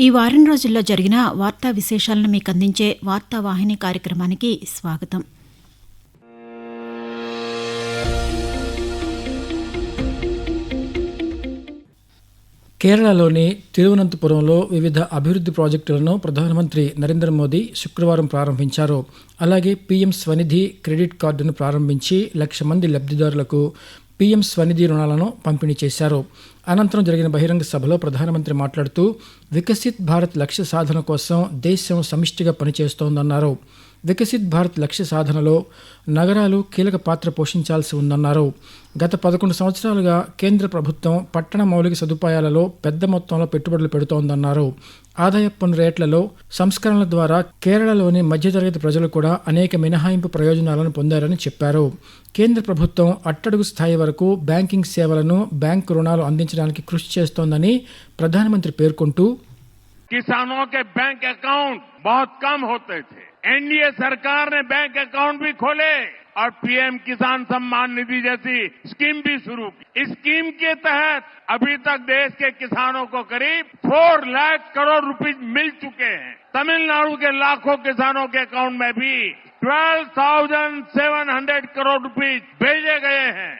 ఈ వారం రోజుల్లో జరిగిన వార్తా విశేషాలను మీకు అందించే వార్తా వాహిని కార్యక్రమానికి స్వాగతం. కేరళలోని తిరువనంతపురంలో వివిధ అభివృద్ధి ప్రాజెక్టులను ప్రధానమంత్రి నరేంద్ర మోదీ శుక్రవారం ప్రారంభించారు. అలాగే పీఎం స్వనిధి క్రెడిట్ కార్డును ప్రారంభించి లక్ష మంది లబ్ధిదారులకు పీఎం స్వనిధి రుణాలను పంపిణీ చేశారు. అనంతరం జరిగిన బహిరంగ సభలో ప్రధానమంత్రి మాట్లాడుతూ వికసిత్ భారత్ లక్ష్య సాధన కోసం దేశం సమిష్టిగా పనిచేస్తోందన్నారు. వికసిత్ భారత్ లక్ష్య సాధనలో నగరాలు కీలక పాత్ర పోషించాల్సి ఉందన్నారు. గత పదకొండు సంవత్సరాలుగా కేంద్ర ప్రభుత్వం పట్టణ మౌలిక సదుపాయాలలో పెద్ద మొత్తంలో పెట్టుబడులు పెడుతోందన్నారు. ఆదాయ పన్ను రేట్లలో సంస్కరణల ద్వారా కేరళలోని మధ్యతరగతి ప్రజలు కూడా అనేక మినహాయింపు ప్రయోజనాలను పొందారని చెప్పారు. కేంద్ర ప్రభుత్వం అట్టడుగు స్థాయి వరకు బ్యాంకింగ్ సేవలను బ్యాంకు రుణాలు అందించడానికి కృషి చేస్తోందని ప్రధానమంత్రి పేర్కొంటూ కిసానో బ్యాంక్ అకౌంట్ కమ్ హోతే एनडीए सरकार ने बैंक अकाउंट भी खोले और पीएम किसान सम्मान निधि जैसी स्कीम भी शुरू की इस स्कीम के तहत अभी तक देश के किसानों को करीब फोर लाख करोड़ रुपीज मिल चुके हैं तमिलनाडु के लाखों किसानों के अकाउंट में भी twelve thousand seven hundred crore rupees भेजे गए हैं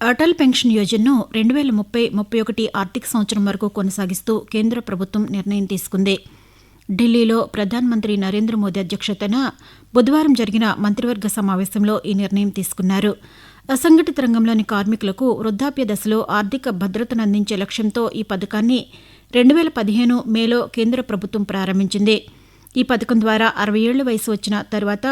అటల్ పెన్షన్ యోజనను రెండు వేల ముప్పై ముప్పై ఒకటి ఆర్థిక సంవత్సరం వరకు కొనసాగిస్తూ కేంద్ర ప్రభుత్వం నిర్ణయం తీసుకుంది ఢిల్లీలో ప్రధానమంత్రి నరేంద్ర మోదీ అధ్యక్షతన బుధవారం జరిగిన మంత్రివర్గ సమావేశంలో ఈ నిర్ణయం తీసుకున్నారు. అసంఘటిత రంగంలోని కార్మికులకు వృద్ధాప్య దశలో ఆర్థిక భద్రతను అందించే లక్ష్యంతో ఈ పథకాన్ని రెండు వేల పదిహేను మేలో కేంద్ర ప్రభుత్వం ప్రారంభించింది. ఈ పథకం ద్వారా అరవై ఏళ్ళ వయసు వచ్చిన తర్వాత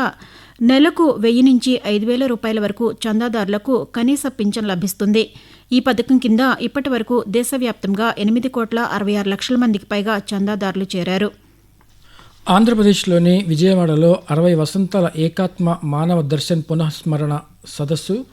నెలకు వెయ్యి నుంచి ఐదు వేల రూపాయల వరకు చందాదారులకు కనీస పింఛన్ లభిస్తుంది. ఈ పథకం కింద ఇప్పటి వరకు దేశవ్యాప్తంగా ఎనిమిది కోట్ల అరవై ఆరు లక్షల మందికి పైగా చందాదారులు చేరారు. ఆంధ్రప్రదేశ్లోని విజయవాడలో అరవై వసంతాల ఏకాత్మ మానవ దర్శన్ పునఃస్మరణ సదస్సు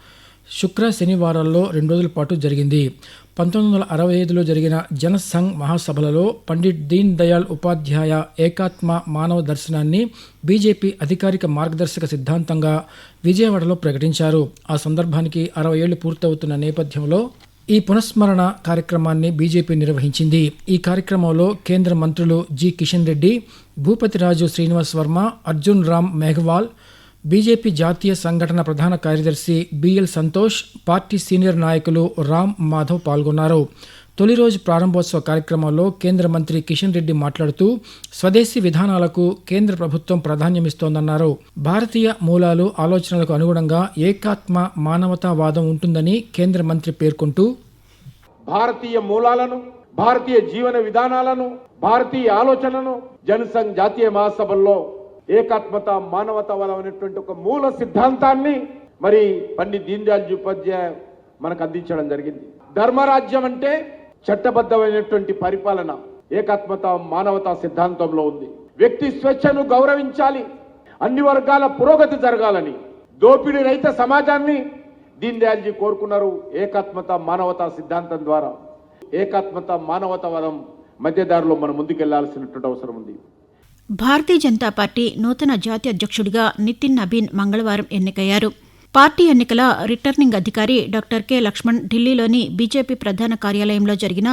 శుక్ర శనివారాల్లో రెండు రోజుల పాటు జరిగింది. పంతొమ్మిది వందల అరవై ఐదులో జరిగిన జనసంఘ్ మహాసభలలో పండిట్ దీన్ దయాళ్ ఉపాధ్యాయ ఏకాత్మ మానవ దర్శనాన్ని బీజేపీ అధికారిక మార్గదర్శక సిద్ధాంతంగా విజయవాడలో ప్రకటించారు. ఆ సందర్భానికి అరవై ఏళ్ళు పూర్తవుతున్న నేపథ్యంలో ఈ పునఃస్మరణ కార్యక్రమాన్ని బీజేపీ నిర్వహించింది. ఈ కార్యక్రమంలో కేంద్ర మంత్రులు జి. కిషన్ రెడ్డి భూపతిరాజు శ్రీనివాస్ వర్మ అర్జున్ రామ్ మెహ్వాల్ బీజేపీ జాతీయ సంఘటన ప్రధాన కార్యదర్శి బిఎల్ సంతోష్ పార్టీ సీనియర్ నాయకులు రామ్ మాధవ్ పాల్గొన్నారు. తొలి రోజు ప్రారంభోత్సవ కార్యక్రమంలో కేంద్ర మంత్రి కిషన్ రెడ్డి మాట్లాడుతూ స్వదేశీ విధానాలకు కేంద్ర ప్రభుత్వం ప్రాధాన్యమిస్తోందన్నారు. భారతీయ మూలాలు ఆలోచనలకు అనుగుణంగా ఏకాత్మ మానవతావాదం ఉంటుందని కేంద్ర మంత్రి పేర్కొంటూ భారతీయ మూలాలను భారతీయ జీవన విధానాలను భారతీయ ఆలోచనను జనసంఘ్ జాతీయ మహాసభల్లో ఏకాత్మత మానవతావాదం అనేటువంటి ఒక మూల సిద్ధాంతాన్ని మరి పండిత్ దీన్ దయాళ్ ఉపాధ్యాయ మనకు అందించడం జరిగింది. ధర్మరాజ్యం అంటే చట్టబద్ధమైనటువంటి పరిపాలన ఏకాత్మత మానవతా సిద్ధాంతంలో ఉంది. వ్యక్తి స్వేచ్ఛను గౌరవించాలి. అన్ని వర్గాల పురోగతి జరగాలని దోపిడీ రహిత సమాజాన్ని దీన్ దయాల్జీ కోరుకున్నారు ఏకాత్మత మానవతా సిద్ధాంతం ద్వారా. ఏకాత్మత మానవతావాదం మధ్యదారిలో మనం ముందుకెళ్ళాల్సినటువంటి అవసరం ఉంది. భారతీయ జనతా పార్టీ నూతన జాతీయ అధ్యక్షుడిగా నితిన్ నబీన్ మంగళవారం ఎన్నికయ్యారు. పార్టీ ఎన్నికల రిటర్నింగ్ అధికారి డాక్టర్ కె లక్ష్మణ్ ఢిల్లీలోని బీజేపీ ప్రధాన కార్యాలయంలో జరిగిన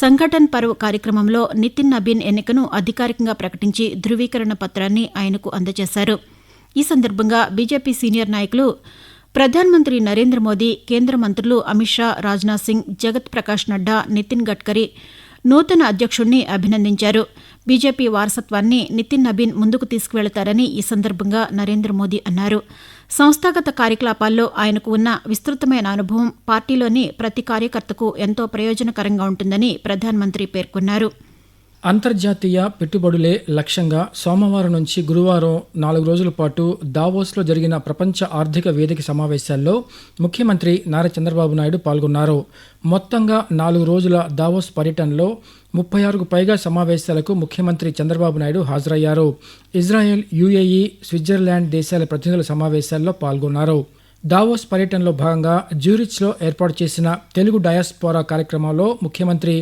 సంఘటన్ పర్వ్ కార్యక్రమంలో నితిన్ నబీన్ ఎన్నికను అధికారికంగా ప్రకటించి ధృవీకరణ పత్రాన్ని ఆయనకు అందజేశారు. ఈ సందర్భంగా బీజేపీ సీనియర్ నాయకులు ప్రధానమంత్రి నరేంద్ర మోదీ కేంద్ర మంత్రులు అమిత్ షా రాజ్నాథ్ సింగ్ జగత్ ప్రకాష్ నడ్డా నితిన్ గడ్కరీ నూతన అధ్యక్షుడిని అభినందించారు. బీజేపీ వారసత్వాన్ని నితిన్ నబీన్ ముందుకు తీసుకువెళతారని ఈ సందర్భంగా నరేంద్ర మోదీ అన్నారు. సంస్థాగత కార్యకలాపాల్లో ఆయనకు ఉన్న విస్తృతమైన అనుభవం పార్టీలోని ప్రతి కార్యకర్తకు ఎంతో ప్రయోజనకరంగా ఉంటుందని ప్రధానమంత్రి పేర్కొన్నారు. అంతర్జాతీయ పెట్టుబడులే లక్ష్యంగా సోమవారం నుంచి గురువారం నాలుగు రోజుల పాటు దావోస్లో జరిగిన ప్రపంచ ఆర్థిక వేదిక సమావేశాల్లో ముఖ్యమంత్రి నారా చంద్రబాబు నాయుడు పాల్గొన్నారు. మొత్తంగా నాలుగు రోజుల దావోస్ పర్యటనలో ముప్పై ఆరుకు పైగా సమావేశాలకు ముఖ్యమంత్రి చంద్రబాబు నాయుడు హాజరయ్యారు. ఇజ్రాయెల్ యుఏఈ స్విట్జర్లాండ్ దేశాల ప్రతినిధుల సమావేశాల్లో పాల్గొన్నారు. దావోస్ పర్యటనలో భాగంగా జ్యూరిచ్లో ఏర్పాటు చేసిన తెలుగు డయాస్పోరా కార్యక్రమంలో ముఖ్యమంత్రి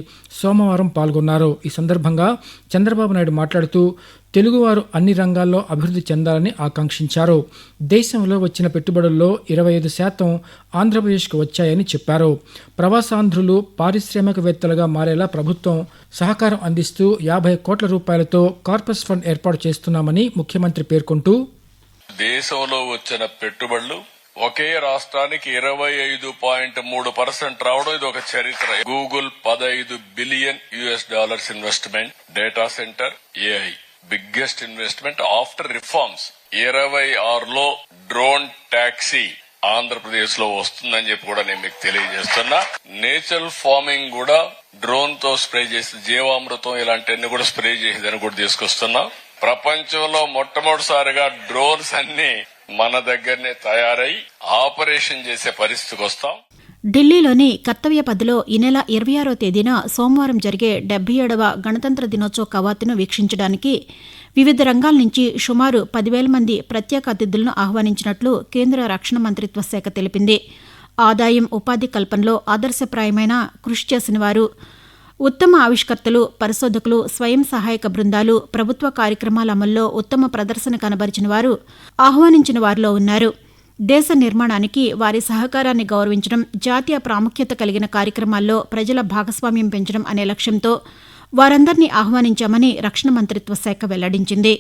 సోమవారం పాల్గొన్నారు. ఈ సందర్భంగా చంద్రబాబు నాయుడు మాట్లాడుతూ తెలుగువారు అన్ని రంగాల్లో అభివృద్ధి చెందాలని ఆకాంక్షించారు. దేశంలో వచ్చిన పెట్టుబడుల్లో ఇరవై ఐదు శాతం ఆంధ్రప్రదేశ్కు వచ్చాయని చెప్పారు. ప్రవాసాంధ్రులు పారిశ్రామికవేత్తలుగా మారేలా ప్రభుత్వం సహకారం అందిస్తూ యాభై కోట్ల రూపాయలతో కార్పస్ ఫండ్ ఏర్పాటు చేస్తున్నామని ముఖ్యమంత్రి పేర్కొంటూ దేశంలో వచ్చిన పెట్టుబడులు ఒకే రాష్ట్రానికి ఇరవై ఐదు పాయింట్ మూడు పర్సెంట్ రావడం ఇది ఒక చరిత్ర. గూగుల్ పదైదు billion US dollars investment data center AI. Biggest investment after reforms. ఇరవై ఆరులో డ్రోన్ టాక్సీ ఆంధ్రప్రదేశ్లో వస్తుందని చెప్పి కూడా నేను మీకు తెలియజేస్తున్నా. నేచురల్ ఫార్మింగ్ కూడా డ్రోన్తో స్ప్రే చేసి జీవామృతం ఇలాంటివన్నీ కూడా స్ప్రే చేసేదని కూడా తీసుకొస్తున్నా. ప్రపంచంలో మొట్టమొదటిసారిగా డ్రోన్స్ అన్ని మన దగ్గరనే తయారై ఆపరేషన్ చేసే పరిస్థితికి వస్తాం. ఢిల్లీలోని కర్తవ్య పదిలో ఈ నెల ఇరవై ఆరో తేదీన సోమవారం జరిగే డెబ్బై ఏడవ గణతంత్ర దినోత్సవ కవాతును వీక్షించడానికి వివిధ రంగాల నుంచి సుమారు పదివేల మంది ప్రత్యేక అతిథులను ఆహ్వానించినట్లు కేంద్ర రక్షణ మంత్రిత్వ శాఖ తెలిపింది. ఆదాయం ఉపాధి కల్పనలో ఆదర్శప్రాయమైన కృషి చేసిన వారు ఉత్తమ ఆవిష్కర్తలు పరిశోధకులు స్వయం సహాయక బృందాలు ప్రభుత్వ కార్యక్రమాల అమల్లో ఉత్తమ ప్రదర్శన కనబరిచిన వారు ఆహ్వానించిన వారిలో ఉన్నారు. దేశ నిర్మాణానికి వారి సహకారాన్ని గౌరవించడం జాతీయ ప్రాముఖ్యత కలిగిన కార్యక్రమాల్లో ప్రజల భాగస్వామ్యం పెంచడం అనే లక్ష్యంతో వారందరినీ ఆహ్వానించామని రక్షణ మంత్రిత్వ శాఖ వెల్లడించింది.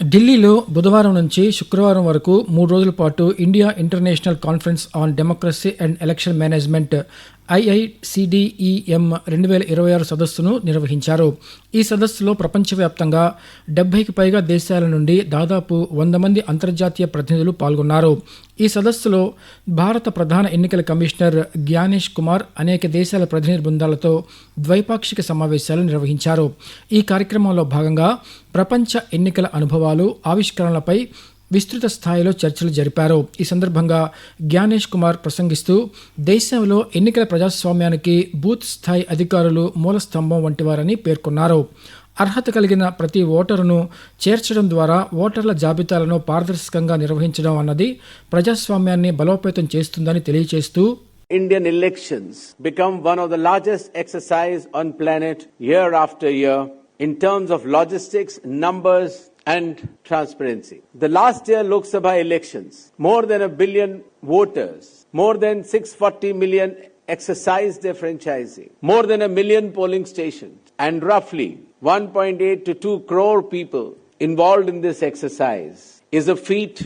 ఢిల్లీలో బుధవారం నుంచి శుక్రవారం వరకు మూడు రోజుల పాటు India international conference on democracy and election management IICDEM రెండు వేల ఇరవై ఆరు సదస్సును నిర్వహించారు. ఈ సదస్సులో ప్రపంచవ్యాప్తంగా డెబ్బైకి పైగా దేశాల నుండి దాదాపు వంద మంది అంతర్జాతీయ ప్రతినిధులు పాల్గొన్నారు. ఈ సదస్సులో భారత ప్రధాన ఎన్నికల కమిషనర్ జ్ఞానేష్ కుమార్ అనేక దేశాల ప్రతినిధి బృందాలతో ద్వైపాక్షిక సమావేశాలు నిర్వహించారు. ఈ కార్యక్రమంలో భాగంగా ప్రపంచ ఎన్నికల అనుభవాలు ఆవిష్కరణలపై విస్తృత స్థాయిలో చర్చలు జరిపారు. ఈ సందర్భంగా జ్ఞానేష్ కుమార్ ప్రసంగిస్తూ దేశంలో ఎన్నికల ప్రజాస్వామ్యానికి బూత్ స్థాయి అధికారులు మూలస్తంభం వంటివారని పేర్కొన్నారు. అర్హత కలిగిన ప్రతి ఓటరును చేర్చడం ద్వారా ఓటర్ల జాబితాలను పారదర్శకంగా నిర్వహించడం అన్నది ప్రజాస్వామ్యాన్ని బలోపేతం చేస్తుందని తెలియజేస్తూ Indian elections become one of the largest exercise on planet year after year in terms of logistics, numbers and transparency. The last year Lok Sabha elections, more than a billion voters, more than 640 million exercised their franchising, more than a million polling stations and roughly 1.8 to 2 crore people involved in this exercise is a feat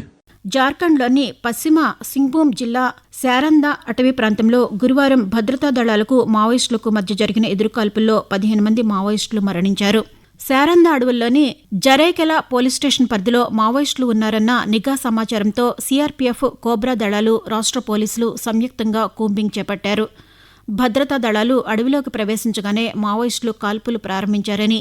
జార్ఖండ్లోని పశ్చిమ సింగ్భూమ్ జిల్లా శారంద అటవీ ప్రాంతంలో గురువారం భద్రతా దళాలకు మావోయిస్టులకు మధ్య జరిగిన ఎదురుకాల్పుల్లో పదిహేను మంది మావోయిస్టులు మరణించారు శారంద అడవుల్లోని జరేకెల పోలీస్ స్టేషన్ పరిధిలో మావోయిస్టులు ఉన్నారన్న నిఘా సమాచారంతో సీఆర్పీఎఫ్ కోబ్రా దళాలు రాష్ట్ర పోలీసులు సంయుక్తంగా కూంబింగ్ చేపట్టారు. భద్రతా దళాలు అడవిలోకి ప్రవేశించగానే మావోయిస్టులు కాల్పులు ప్రారంభించారని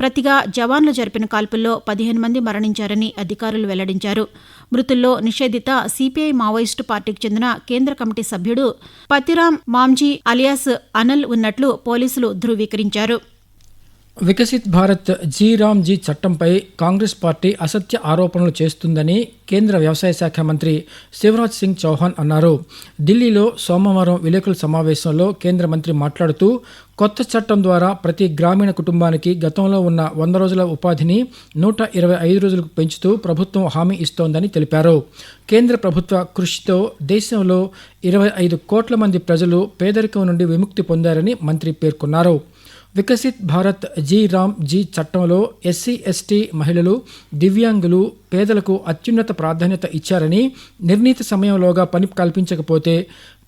ప్రతిగా జవాన్లు జరిపిన కాల్పుల్లో పదిహేను మంది మరణించారని అధికారులు వెల్లడించారు. మృతుల్లో నిషేధిత సిపిఐ మావోయిస్టు పార్టీకి చెందిన కేంద్ర కమిటీ సభ్యుడు పతిరామ్ మాంజీ అలియాస్ అనల్ ఉన్నట్లు పోలీసులు ధృవీకరించారు. Viksit Bharat G RAM G చట్టంపై కాంగ్రెస్ పార్టీ అసత్య ఆరోపణలు చేస్తుందని కేంద్ర వ్యవసాయ శాఖ మంత్రి శివరాజ్ సింగ్ చౌహాన్ అన్నారు. ఢిల్లీలో సోమవారం విలేకరుల సమావేశంలో కేంద్ర మంత్రి మాట్లాడుతూ కొత్త చట్టం ద్వారా ప్రతి గ్రామీణ కుటుంబానికి గతంలో ఉన్న వంద రోజుల ఉపాధిని నూట ఇరవై ఐదు రోజులకు పెంచుతూ ప్రభుత్వం హామీ ఇస్తోందని తెలిపారు. కేంద్ర ప్రభుత్వ కృషితో దేశంలో ఇరవై ఐదు కోట్ల మంది ప్రజలు పేదరికం నుండి విముక్తి పొందారని మంత్రి పేర్కొన్నారు. Viksit Bharat G RAM G చట్టంలో ఎస్సీ ఎస్టీ మహిళలు దివ్యాంగులు పేదలకు అత్యున్నత ప్రాధాన్యత ఇచ్చారని నిర్ణీత సమయంలోగా పని కల్పించకపోతే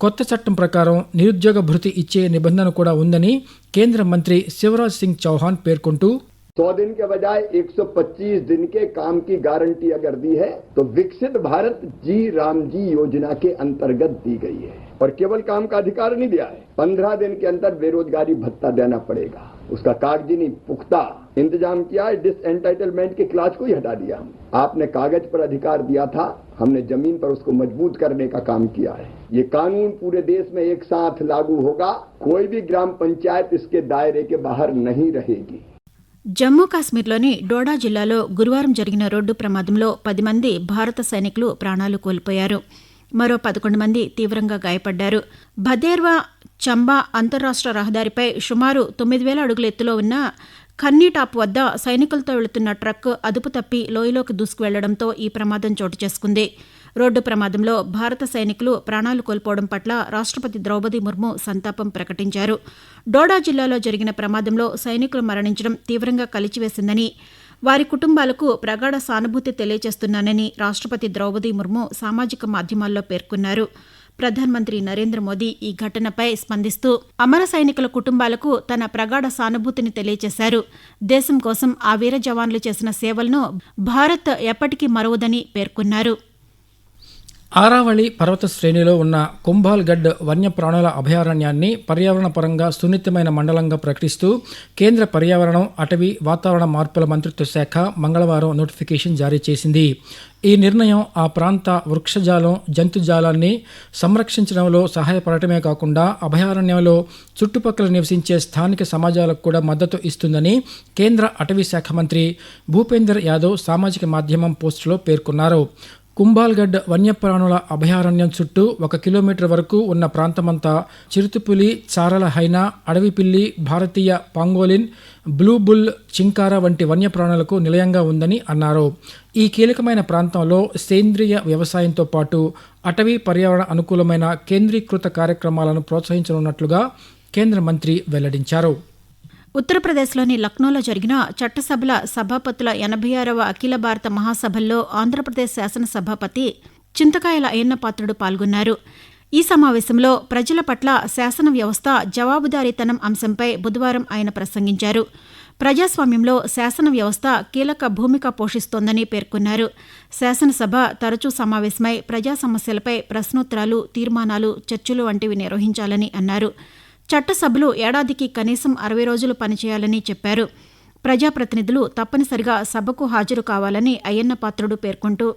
కొత్త చట్టం ప్రకారం నిరుద్యోగ భృతి ఇచ్చే నిబంధన కూడా ఉందని కేంద్ర మంత్రి శివరాజ్ సింగ్ చౌహాన్ పేర్కొంటూ सौ दिन के बजाय 125 दिन के काम की गारंटी अगर दी है तो विकसित भारत जी राम जी योजना के अंतर्गत दी गई है और केवल काम का अधिकार नहीं दिया है पंद्रह दिन के अंदर बेरोजगारी भत्ता देना पड़ेगा उसका कागजी नहीं पुख्ता इंतजाम किया है डिस एंटाइटलमेंट के क्लास को ही हटा दिया हम आपने कागज पर अधिकार दिया था हमने जमीन पर उसको मजबूत करने का काम किया है ये कानून पूरे देश में एक साथ लागू होगा कोई भी ग्राम पंचायत इसके दायरे के बाहर नहीं रहेगी జమ్మూ కాశ్మీర్లోని డోడా జిల్లాలో గురువారం జరిగిన రోడ్డు ప్రమాదంలో పది మంది భారత సైనికులు ప్రాణాలు కోల్పోయారు మరో పదకొండు మంది తీవ్రంగా గాయపడ్డారు. భదేర్వా చంబా అంతరాష్ట్ర రహదారిపై సుమారు తొమ్మిది వేల అడుగుల ఎత్తులో ఉన్న ఖన్నీటాప్ వద్ద సైనికులతో వెళుతున్న ట్రక్ అదుపు తప్పి లోయలోకి దూసుకువెళ్ళడంతో ఈ ప్రమాదం చోటు చేసుకుంది. రోడ్డు ప్రమాదంలో భారత సైనికులు ప్రాణాలు కోల్పోవడం పట్ల రాష్ట్రపతి ద్రౌపది ముర్ము సంతాపం ప్రకటించారు. డోడా జిల్లాలో జరిగిన ప్రమాదంలో సైనికులు మరణించడం తీవ్రంగా కలిచివేసిందని వారి కుటుంబాలకు ప్రగాఢ సానుభూతి తెలియజేస్తున్నానని రాష్ట్రపతి ద్రౌపది ముర్ము సామాజిక మాధ్యమాల్లో పేర్కొన్నారు. ప్రధానమంత్రి నరేంద్ర మోదీ ఈ ఘటనపై స్పందిస్తూ అమర సైనికుల కుటుంబాలకు తన ప్రగాఢ సానుభూతిని తెలియజేశారు. దేశం కోసం ఆ వీర జవాన్లు చేసిన సేవలను భారత్ ఎప్పటికీ మరవదని పేర్కొన్నారు. ఆరావళి పర్వత శ్రేణిలో ఉన్న కుంభాల్గఢ్ వన్యప్రాణుల అభయారణ్యాన్ని పర్యావరణ పరంగా సున్నితమైన మండలంగా ప్రకటిస్తూ కేంద్ర పర్యావరణం అటవీ వాతావరణ మార్పుల మంత్రిత్వ శాఖ మంగళవారం నోటిఫికేషన్ జారీ చేసింది. ఈ నిర్ణయం ఆ ప్రాంత వృక్షజాలం జంతుజాలాన్ని సంరక్షించడంలో సహాయపడటమే కాకుండా అభయారణ్యంలో చుట్టుపక్కల నివసించే స్థానిక సమాజాలకు కూడా మద్దతు ఇస్తుందని కేంద్ర అటవీ శాఖ మంత్రి భూపేందర్ యాదవ్ సామాజిక మాధ్యమం పోస్టులో పేర్కొన్నారు. కుంబాల్గఢ్ వన్యప్రాణుల అభయారణ్యం చుట్టూ ఒక కిలోమీటర్ వరకు ఉన్న ప్రాంతమంతా చిరుతుపులి చారల హైనా అడవి పిల్లి భారతీయ పాంగోలిన్ బ్లూ బుల్ చింకార వంటి వన్యప్రాణులకు నిలయంగా ఉందని అన్నారు. ఈ కీలకమైన ప్రాంతంలో సేంద్రియ వ్యవసాయంతో పాటు అటవీ పర్యావరణ అనుకూలమైన కేంద్రీకృత కార్యక్రమాలను ప్రోత్సహించనున్నట్లుగా కేంద్ర మంత్రి వెల్లడించారు. ఉత్తరప్రదేశ్లోని లక్నోలో జరిగిన చట్టసభల సభాపతుల ఎనభై ఆరవ అఖిల భారత మహాసభల్లో ఆంధ్రప్రదేశ్ శాసనసభాపతి చింతకాయల అయ్యన్నపాత్రుడు పాల్గొన్నారు. ఈ సమావేశంలో ప్రజల పట్ల శాసన వ్యవస్థ జవాబుదారీతనం అంశంపై బుధవారం ఆయన ప్రసంగించారు. ప్రజాస్వామ్యంలో శాసన వ్యవస్థ కీలక భూమిక పోషిస్తోందని పేర్కొన్నారు. శాసనసభ తరచూ సమావేశమై ప్రజా సమస్యలపై ప్రశ్నోత్తరాలు తీర్మానాలు చర్చలు వంటివి నిర్వహించాలని అన్నారు. చట్టసభలు ఏడాదికి కనీసం అరవై రోజులు పనిచేయాలని చెప్పారు. ప్రజాప్రతినిధులు తప్పనిసరిగా సభకు హాజరు కావాలని అయ్యన్న పాత్రుడు పేర్కొంటూ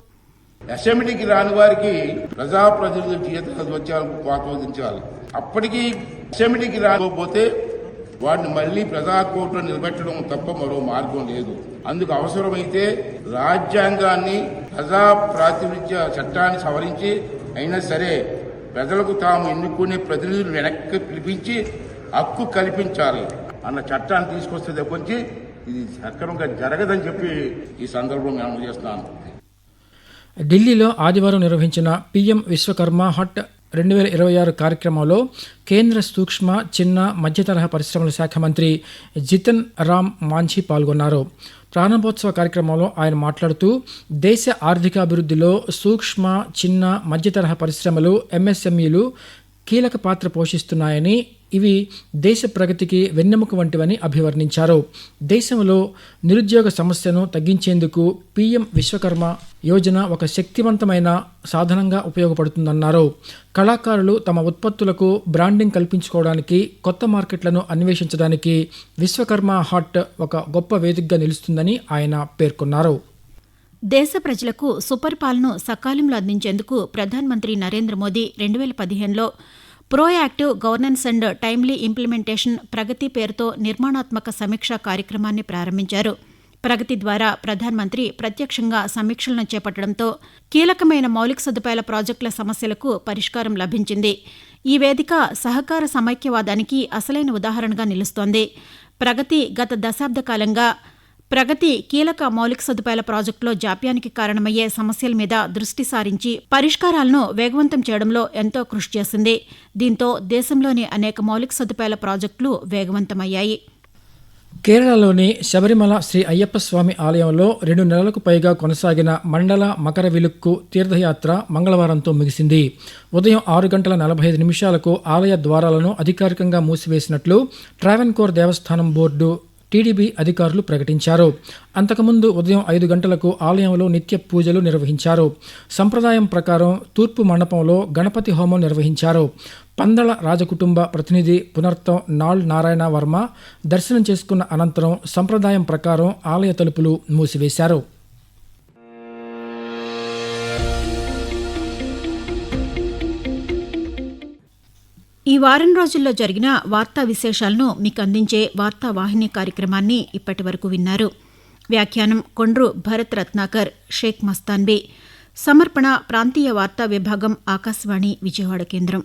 అసెంబ్లీకి రాని వారికి ప్రజాప్రతినిధుల జీవిత వచ్చాలకు ఆస్వాదించాలి అప్పటికి అసెంబ్లీకి రాకపోతే వాడిని మళ్ళీ ప్రజా కోర్టులో నిలబెట్టడం తప్ప మరో మార్గం లేదు. అందుకు అవసరమైతే రాజ్యాంగాన్ని ప్రజా ప్రాతినిధ్య చట్టాన్ని సవరించి అయినా సరే ప్రజలకు తాము ఎన్నుకునే ప్రతినిధులు వెనక్కి పిలిపించి హక్కు కల్పించాలి అన్న చట్టాన్ని తీసుకొస్తే తప్పించి ఇది సక్రమంగా జరగదని చెప్పి ఈ సందర్భంగా అమలు చేస్తున్నాను. ఢిల్లీలో ఆదివారం నిర్వహించిన పీఎం విశ్వకర్మ హట్ రెండు వేల ఇరవై ఆరు కార్యక్రమంలో కేంద్ర సూక్ష్మ చిన్న మధ్యతరహా పరిశ్రమల శాఖ మంత్రి జితన్ రామ్ మాంఝీ పాల్గొన్నారు. ప్రారంభోత్సవ కార్యక్రమంలో ఆయన మాట్లాడుతూ దేశ ఆర్థికాభివృద్ధిలో సూక్ష్మ చిన్న మధ్యతరహా పరిశ్రమలు ఎంఎస్ఎంఈలు కీలక పాత్ర పోషిస్తున్నాయని ఇవి దేశ ప్రగతికి వెన్నెముక వంటివని అభివర్ణించారు. దేశంలో నిరుద్యోగ సమస్యను తగ్గించేందుకు పీఎం విశ్వకర్మ యోజన ఒక శక్తివంతమైన సాధనంగా ఉపయోగపడుతుందన్నారు. కళాకారులు తమ ఉత్పత్తులకు బ్రాండింగ్ కల్పించుకోవడానికి కొత్త మార్కెట్లను అన్వేషించడానికి విశ్వకర్మ హాట్ ఒక గొప్ప వేదికగా నిలుస్తుందని ఆయన పేర్కొన్నారు. దేశ ప్రజలకు సుపరిపాలన సకాలంలో అందించేందుకు ప్రధానమంత్రి నరేంద్ర మోదీ రెండు వేల పదిహేనులో proactive governance and timely implementation Pragati పేరుతో నిర్మాణాత్మక సమీక్షా కార్యక్రమాన్ని ప్రారంభించారు. ప్రగతి ద్వారా ప్రధానమంత్రి ప్రత్యక్షంగా సమీక్షలను చేపట్టడంతో కీలకమైన మౌలిక సదుపాయాల ప్రాజెక్టుల సమస్యలకు పరిష్కారం లభించింది. ఈ వేదిక సహకార సమైక్యవాదానికి అసలైన ఉదాహరణగా నిలుస్తోంది. ప్రగతి గత దశాబ్ద కాలంగా ప్రగతి కీలక మౌలిక సదుపాయాల ప్రాజెక్టులో జాప్యానికి కారణమయ్యే సమస్యల మీద దృష్టి సారించి పరిష్కారాలను వేగవంతం చేయడంలో ఎంతో కృషి చేసింది. దీంతో దేశంలోని అనేక మౌలిక సదుపాయాల ప్రాజెక్టులు వేగవంతమయ్యాయి. కేరళలోని శబరిమల శ్రీ అయ్యప్ప స్వామి ఆలయంలో రెండు నెలలకు పైగా కొనసాగిన మండల మకర విలుక్కు తీర్థయాత్ర మంగళవారంతో ముగిసింది. ఉదయం ఆరు గంటల నలభై ఐదు నిమిషాలకు ఆలయ ద్వారాలను అధికారికంగా మూసివేసినట్లు ట్రావెన్కోర్ దేవస్థానం బోర్డు టీడీపీ అధికారులు ప్రకటించారు. అంతకుముందు ఉదయం ఐదు గంటలకు ఆలయంలో నిత్య పూజలు నిర్వహించారు. సంప్రదాయం ప్రకారం తూర్పు మండపంలో గణపతి హోమం నిర్వహించారు. పందల రాజకుటుంబ ప్రతినిధి పునర్తం నాళ్ నారాయణ వర్మ దర్శనం చేసుకున్న అనంతరం సంప్రదాయం ప్రకారం ఆలయ తలుపులు మూసివేశారు. ఈ వారం రోజుల్లో జరిగిన వార్తా విశేషాలను మీకు అందించే వార్తా వాహిని కార్యక్రమాన్ని ఇప్పటి వరకు విన్నారు. వ్యాఖ్యానం కొండ్రు భరత్ రత్నాకర్ షేక్ మస్తాన్బీ. సమర్పణ ప్రాంతీయ వార్తా విభాగం ఆకాశవాణి విజయవాడ కేంద్రం.